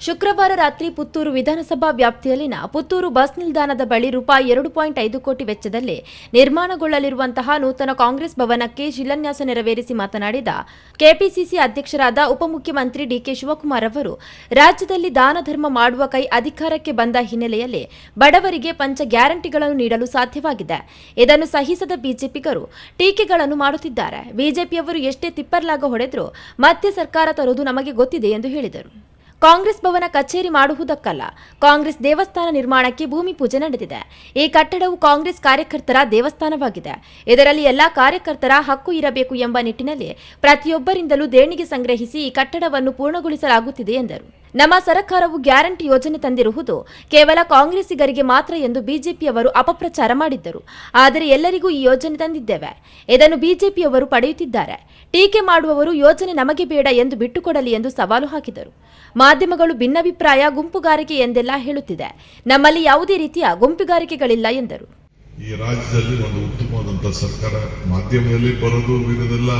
ಶುಕ್ರವಾರ ರಾತ್ರಿ ಪುತ್ತೂರು ವಿಧಾನಸಭಾ ವ್ಯಾಪ್ತಿಯಲ್ಲಿನ ಪುತ್ತೂರು ಬಸ್ ನಿಲ್ದಾಣದ ಬಳಿ ರೂಪಾಯಿ ಎರಡು ಪಾಯಿಂಟ್ ಐದು ಕೋಟಿ ವೆಚ್ಚದಲ್ಲಿ ನಿರ್ಮಾಣಗೊಳ್ಳಲಿರುವಂತಹ ನೂತನ ಕಾಂಗ್ರೆಸ್ ಭವನಕ್ಕೆ ಶಿಲಾನ್ಯಾಸ ನೆರವೇರಿಸಿ ಮಾತನಾಡಿದ ಕೆಪಿಸಿಸಿ ಅಧ್ಯಕ್ಷರಾದ ಉಪಮುಖ್ಯಮಂತ್ರಿ ಡಿಕೆ ಶಿವಕುಮಾರ್ ಅವರು, ರಾಜ್ಯದಲ್ಲಿ ದಾನ ಧರ್ಮ ಮಾಡುವ ಕೈ ಅಧಿಕಾರಕ್ಕೆ ಬಂದ ಹಿನ್ನೆಲೆಯಲ್ಲಿ ಬಡವರಿಗೆ ಪಂಚ ಗ್ಯಾರಂಟಿಗಳನ್ನು ನೀಡಲು ಸಾಧ್ಯವಾಗಿದೆ. ಇದನ್ನು ಸಹಿಸದ ಬಿಜೆಪಿಗರು ಟೀಕೆಗಳನ್ನು ಮಾಡುತ್ತಿದ್ದಾರೆ. ಬಿಜೆಪಿಯವರು ಎಷ್ಟೇ ತಿಪ್ಪರ್ಲಾಗ ಹೊಡೆದರೂ ಮತ್ತೆ ಸರ್ಕಾರ ತರುವುದು ನಮಗೆ ಗೊತ್ತಿದೆ ಎಂದು ಹೇಳಿದರು. ಕಾಂಗ್ರೆಸ್ ಭವನ ಕಚೇರಿ ಮಾಡುವುದಕ್ಕಲ್ಲ. ಕಾಂಗ್ರೆಸ್ ದೇವಸ್ಥಾನ ನಿರ್ಮಾಣಕ್ಕೆ ಭೂಮಿ ಪೂಜೆ ನಡೆದಿದೆ. ಈ ಕಟ್ಟಡವು ಕಾಂಗ್ರೆಸ್ ಕಾರ್ಯಕರ್ತರ ದೇವಸ್ಥಾನವಾಗಿದೆ. ಇದರಲ್ಲಿ ಎಲ್ಲಾ ಕಾರ್ಯಕರ್ತರ ಹಕ್ಕು ಇರಬೇಕು ಎಂಬ ನಿಟ್ಟಿನಲ್ಲಿ ಪ್ರತಿಯೊಬ್ಬರಿಂದಲೂ ದೇಣಿಗೆ ಸಂಗ್ರಹಿಸಿ ಈ ಕಟ್ಟಡವನ್ನು ಪೂರ್ಣಗೊಳಿಸಲಾಗುತ್ತಿದೆ ಎಂದರು. ನಮ್ಮ ಸರ್ಕಾರವು ಗ್ಯಾರಂಟಿ ಯೋಜನೆ ತಂದಿರುವುದು ಕೇವಲ ಕಾಂಗ್ರೆಸ್ಸಿಗರಿಗೆ ಮಾತ್ರ ಎಂದು ಬಿಜೆಪಿಯವರು ಅಪಪ್ರಚಾರ ಮಾಡಿದ್ದರು. ಆದರೆ ಎಲ್ಲರಿಗೂ ಈ ಯೋಜನೆ ತಂದಿದ್ದೇವೆ. ಇದನ್ನು ಬಿಜೆಪಿಯವರು ಪಡೆಯುತ್ತಿದ್ದಾರೆ. ಟೀಕೆ ಮಾಡುವವರು ಯೋಜನೆ ನಮಗೆ ಬೇಡ ಎಂದು ಬಿಟ್ಟುಕೊಡಲಿ ಎಂದು ಸವಾಲು ಹಾಕಿದರು. ಮಾಧ್ಯಮಗಳು ಭಿನ್ನಾಭಿಪ್ರಾಯ, ಗುಂಪುಗಾರಿಕೆ ಎಂದೆಲ್ಲ ಹೇಳುತ್ತಿದೆ. ನಮ್ಮಲ್ಲಿ ಯಾವುದೇ ರೀತಿಯ ಗುಂಪುಗಾರಿಕೆಗಳಿಲ್ಲ ಎಂದರು. ಈ ರಾಜ್ಯದಲ್ಲಿ ಒಂದು ಉತ್ತಮವಾದಂತಹ ಸರ್ಕಾರ ಮಾಧ್ಯಮದಲ್ಲಿ ಬರೋದು ಇದೆಲ್ಲ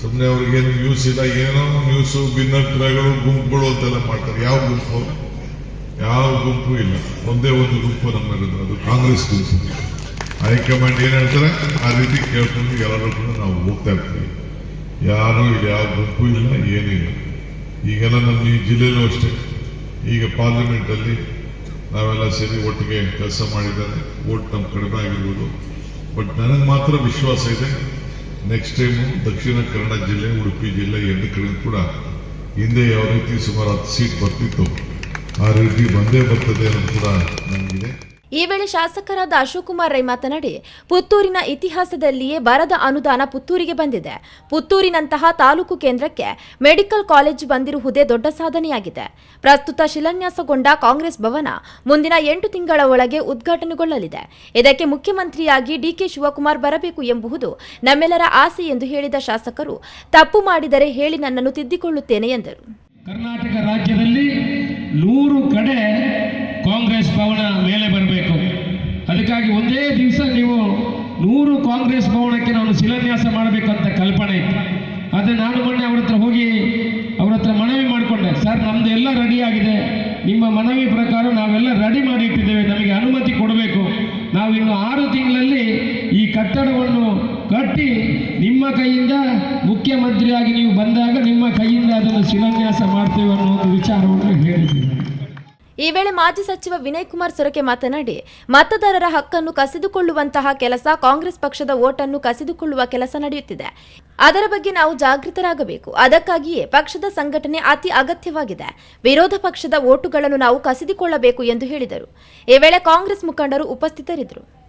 ಸುಮ್ಮನೆ ಅವ್ರಿಗೇನು ನ್ಯೂಸ್ ಇಲ್ಲ, ಏನೋ ನ್ಯೂಸು ಭಿನ್ನಭಿಪ್ರಾಯಗಳು ಗುಂಪುಗಳು ಅಂತೆಲ್ಲ ಮಾಡ್ತಾರೆ. ಯಾವ ಗುಂಪು? ಯಾವ ಗುಂಪು ಇಲ್ಲ. ಒಂದೇ ಒಂದು ಗುಂಪು ನಮ್ಮಲ್ಲಿರೋದು ಅದು ಕಾಂಗ್ರೆಸ್ ಗುಂಪು. ಹೈಕಮಾಂಡ್ ಏನು ಹೇಳ್ತಾರೆ? ಆ ರೀತಿ ಕೇಳ್ಕೊಂಡು ಎಲ್ಲರೂ ಕೂಡ ನಾವು ಹೋಗ್ತಾ ಇರ್ತೀವಿ. ಯಾರು ಯಾವ ಗುಂಪು ಇಲ್ಲ ಏನಿಲ್ಲ ಈಗೆಲ್ಲ ನಮ್ಮ ಈ ಜಿಲ್ಲೆಯಲ್ಲೂ ಅಷ್ಟೇ. ಈಗ ಪಾರ್ಲಿಮೆಂಟ್ ಅಲ್ಲಿ ನಾವೆಲ್ಲ ಸೇರಿ ಒಟ್ಟಿಗೆ ಕೆಲಸ ಮಾಡಿದ್ದಾರೆ. ಓಟ್ ನಮ್ಮ ಕಡಿಮೆ ಆಗಿರ್ಬೋದು. ಬಟ್ ನನಗೆ ಮಾತ್ರ ವಿಶ್ವಾಸ ಇದೆ ನೆಕ್ಸ್ಟ್ ಟೈಮು ದಕ್ಷಿಣ ಕನ್ನಡ ಜಿಲ್ಲೆ ಉಡುಪಿ ಜಿಲ್ಲೆ ಎರಡು ಕಡೆ ಕೂಡ ಹಿಂದೆ ಯಾವ ರೀತಿ ಸುಮಾರು ಹತ್ತು ಸೀಟ್ ಬರ್ತಿತ್ತು, ಆ ರೀತಿ ಬಂದೇ ಬರ್ತದೆ ಅನ್ನೋದು ಕೂಡ ನನಗಿದೆ ಈ ವೇಳೆ ಶಾಸಕರಾದ ಅಶೋಕ್ ಕುಮಾರ್ ರೈ ಮಾತನಾಡಿ, ಪುತ್ತೂರಿನ ಇತಿಹಾಸದಲ್ಲಿಯೇ ಬರದ ಅನುದಾನ ಪುತ್ತೂರಿಗೆ ಬಂದಿದೆ. ಪುತ್ತೂರಿನಂತಹ ತಾಲೂಕು ಕೇಂದ್ರಕ್ಕೆ ಮೆಡಿಕಲ್ ಕಾಲೇಜು ಬಂದಿರುವುದೇ ದೊಡ್ಡ ಸಾಧನೆಯಾಗಿದೆ. ಪ್ರಸ್ತುತ ಶಿಲಾನ್ಯಾಸಗೊಂಡ ಕಾಂಗ್ರೆಸ್ ಭವನ ಮುಂದಿನ ಎಂಟು ತಿಂಗಳ ಒಳಗೆ ಉದ್ಘಾಟನೆಗೊಳ್ಳಲಿದೆ. ಇದಕ್ಕೆ ಮುಖ್ಯಮಂತ್ರಿಯಾಗಿ ಡಿಕೆ ಶಿವಕುಮಾರ್ ಬರಬೇಕು ಎಂಬುದು ನಮ್ಮೆಲ್ಲರ ಆಸೆ ಎಂದು ಹೇಳಿದ ಶಾಸಕರು, ತಪ್ಪು ಮಾಡಿದರೆ ಹೇಳಿ ನನ್ನನ್ನು ತಿದ್ದಿಕೊಳ್ಳುತ್ತೇನೆ ಎಂದರು. ಕರ್ನಾಟಕ ರಾಜ್ಯದಲ್ಲಿ ನೂರು ಕಡೆ ಕಾಂಗ್ರೆಸ್ ಭವನ ಮೇಲೆ ಬರಬೇಕು. ಅದಕ್ಕಾಗಿ ಒಂದೇ ದಿವಸ ನೀವು ನೂರು ಕಾಂಗ್ರೆಸ್ ಭವನಕ್ಕೆ ನಾನು ಶಿಲಾನ್ಯಾಸ ಮಾಡಬೇಕಂತ ಕಲ್ಪನೆ ಇತ್ತು. ಆದರೆ ನಾನು ಮೊನ್ನೆ ಅವ್ರ ಹತ್ರ ಹೋಗಿ ಅವ್ರ ಹತ್ರ ಮನವಿ ಮಾಡಿಕೊಂಡೆ. ಸರ್ ನಮ್ಮದು ಎಲ್ಲ ರೆಡಿ ಆಗಿದೆ. ನಿಮ್ಮ ಮನವಿ ಪ್ರಕಾರ ನಾವೆಲ್ಲ ರೆಡಿ ಮಾಡಿ ಇಟ್ಟಿದ್ದೇವೆ. ನಮಗೆ ಅನುಮತಿ ಕೊಡಬೇಕು. ನಾವು ಇನ್ನು ಆರು ತಿಂಗಳಲ್ಲಿ ಈ ಕಟ್ಟಡವನ್ನು ಕಟ್ಟಿ ನಿಮ್ಮ ಕೈಯಿಂದ ಮುಖ್ಯಮಂತ್ರಿಯಾಗಿ ನೀವು ಬಂದಾಗ ನಿಮ್ಮ ಕೈಯಿಂದ ಅದನ್ನು ಶಿಲಾನ್ಯಾಸ ಮಾಡ್ತೇವೆ ಅನ್ನೋ ಒಂದು ವಿಚಾರವನ್ನು ಹೇಳಿದ್ದೀವಿ ಈ ವೇಳೆ ಮಾಜಿ ಸಚಿವ ವಿನಯ್ ಕುಮಾರ್ ಸೊರಕೆ ಮಾತನಾಡಿ, ಮತದಾರರ ಹಕ್ಕನ್ನು ಕಸಿದುಕೊಳ್ಳುವಂತಹ ಕೆಲಸ ಕಾಂಗ್ರೆಸ್ ಪಕ್ಷದ ಓಟನ್ನು ಕಸಿದುಕೊಳ್ಳುವ ಕೆಲಸ ನಡೆಯುತ್ತಿದೆ. ಅದರ ಬಗ್ಗೆ ನಾವು ಜಾಗೃತರಾಗಬೇಕು. ಅದಕ್ಕಾಗಿಯೇ ಪಕ್ಷದ ಸಂಘಟನೆ ಅತಿ ಅಗತ್ಯವಾಗಿದೆ. ವಿರೋಧ ಪಕ್ಷದ ಓಟುಗಳನ್ನು ನಾವು ಕಸಿದುಕೊಳ್ಳಬೇಕು ಎಂದು ಹೇಳಿದರು. ಈ ವೇಳೆ ಕಾಂಗ್ರೆಸ್ ಮುಖಂಡರು ಉಪಸ್ಥಿತರಿದ್ದರು.